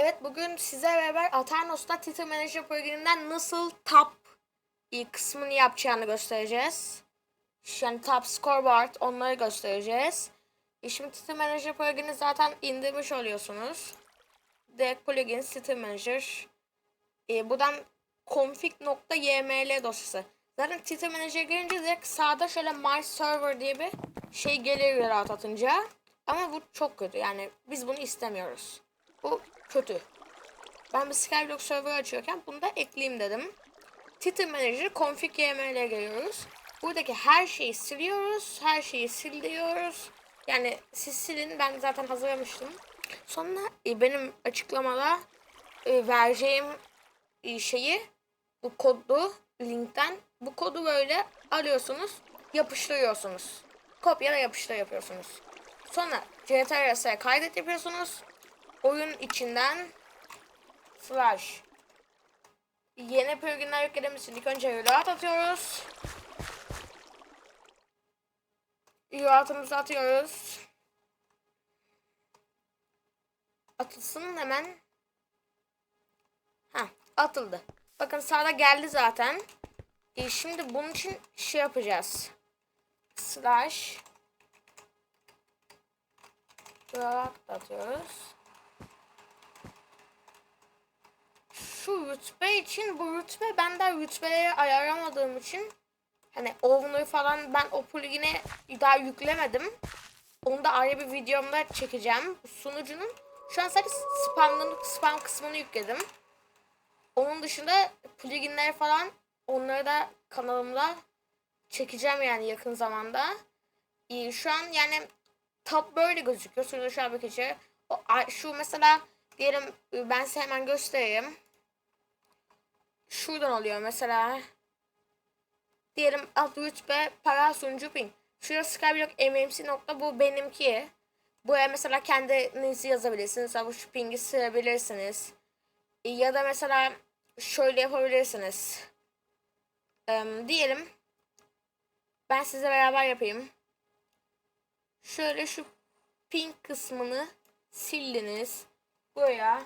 Evet bugün size beraber Aternos'ta Twitter Manager programinden nasıl top kısmını yapacağını göstereceğiz. Yani top scoreboard onları göstereceğiz. E şimdi Twitter Manager programını zaten indirmiş oluyorsunuz. Direkt plugin Twitter Manager. E, buradan config.yml dosyası. Zaten Twitter Manager gelince direkt sağda şöyle My Server diye bir şey geliyor rahat atınca. Ama bu çok kötü yani biz bunu istemiyoruz. Bu kötü. Ben bir Skyblock server açıyorken bunu da ekleyeyim dedim. Twitter Manager config YML'e geliyoruz. Buradaki her şeyi siliyoruz. Her şeyi siliyoruz. Yani siz silin ben zaten hazırlamıştım. Sonra e, benim açıklamada e, vereceğim e, şeyi bu kodu linkten bu kodu böyle alıyorsunuz yapıştırıyorsunuz. Kopyala yapıştır yapıyorsunuz. Sonra CTRS'e kaydet yapıyorsunuz oyun içinden slash yeni plugинler yüklemişsin. İlk önce reload atıyoruz. Reload'ımızı atıyoruz. Atılsın hemen. Ha atıldı. Bakın sağda geldi zaten. E, şimdi bunun için şey yapacağız. Slash Reload atıyoruz. Şu rütbe için bu rütbe ben de rütbeleri ayarlamadığım için hani owner falan ben o plugin'e daha yüklemedim. Onu da ayrı bir videomda çekeceğim. Sunucunun şu an sadece spam'ın spam kısmını yükledim. Onun dışında pluginler falan onları da kanalımda çekeceğim yani yakın zamanda. Ee, şu an yani top böyle gözüküyor. Şurada şu an bakıcı. O, şu mesela diyelim ben size hemen göstereyim şuradan oluyor mesela. Diyelim alt rütbe para sunucu ping. Şurada skyblock mmc nokta bu benimki. Buraya mesela kendinizi yazabilirsiniz. Ama şu pingi silebilirsiniz. Ya da mesela şöyle yapabilirsiniz. Ee, diyelim ben size beraber yapayım. Şöyle şu ping kısmını sildiniz. Buraya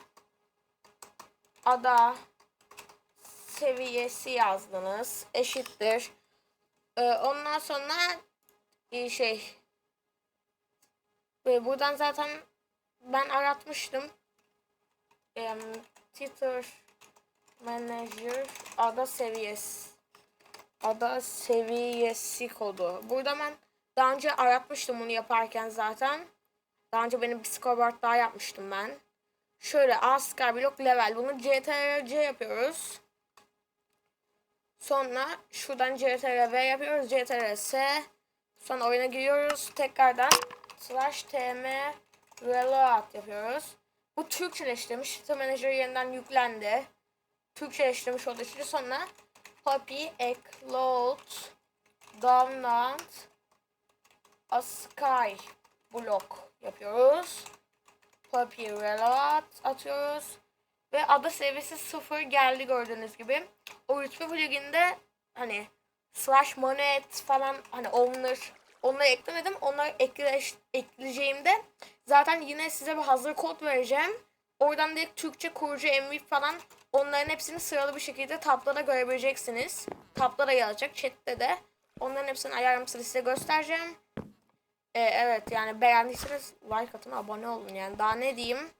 ada seviyesi yazdınız. Eşittir. Ee, ondan sonra e, şey ve buradan zaten ben aratmıştım. E, Twitter Manager ada seviyesi ada seviyesi kodu. Burada ben daha önce aratmıştım bunu yaparken zaten. Daha önce benim bir scoreboard daha yapmıştım ben. Şöyle A Skyblock level. Bunu CTRL-C yapıyoruz. Sonra şuradan CTRL yapıyoruz. CTRL S. Sonra oyuna giriyoruz. Tekrardan slash tm reload yapıyoruz. Bu Türkçeleştirmiş. System Manager yeniden yüklendi. Türkçeleştirmiş olduğu için sonra copy upload download a sky block yapıyoruz. Copy reload atıyoruz. Ve ada seviyesi sıfır geldi gördüğünüz gibi. O rütbe plugin'de hani slash monet falan hani owner onları eklemedim. Onları ekle, ekleyeceğimde zaten yine size bir hazır kod vereceğim. Oradan direkt Türkçe kurucu MVP falan onların hepsini sıralı bir şekilde tabloda görebileceksiniz. Tabloda yazacak chatte de. Onların hepsini ayarlamışsını size göstereceğim. Ee, evet yani beğendiyseniz like atın abone olun yani daha ne diyeyim.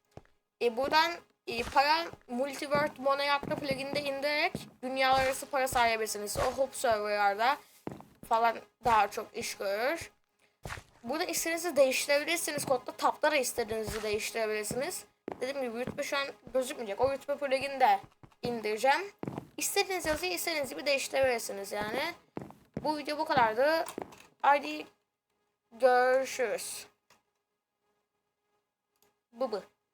Ee, buradan e, para Multiverse Moneyak'ta plugin'de indirerek dünyalar arası para sayabilirsiniz. O hop serverlarda falan daha çok iş görür. Burada istediğinizi değiştirebilirsiniz. Kodda taplara istediğinizi değiştirebilirsiniz. Dediğim gibi rütbe şu an gözükmeyecek. O rütbe plugin'i de indireceğim. İstediğiniz yazıyı istediğiniz gibi değiştirebilirsiniz yani. Bu video bu kadardı. Haydi görüşürüz. Bıbı.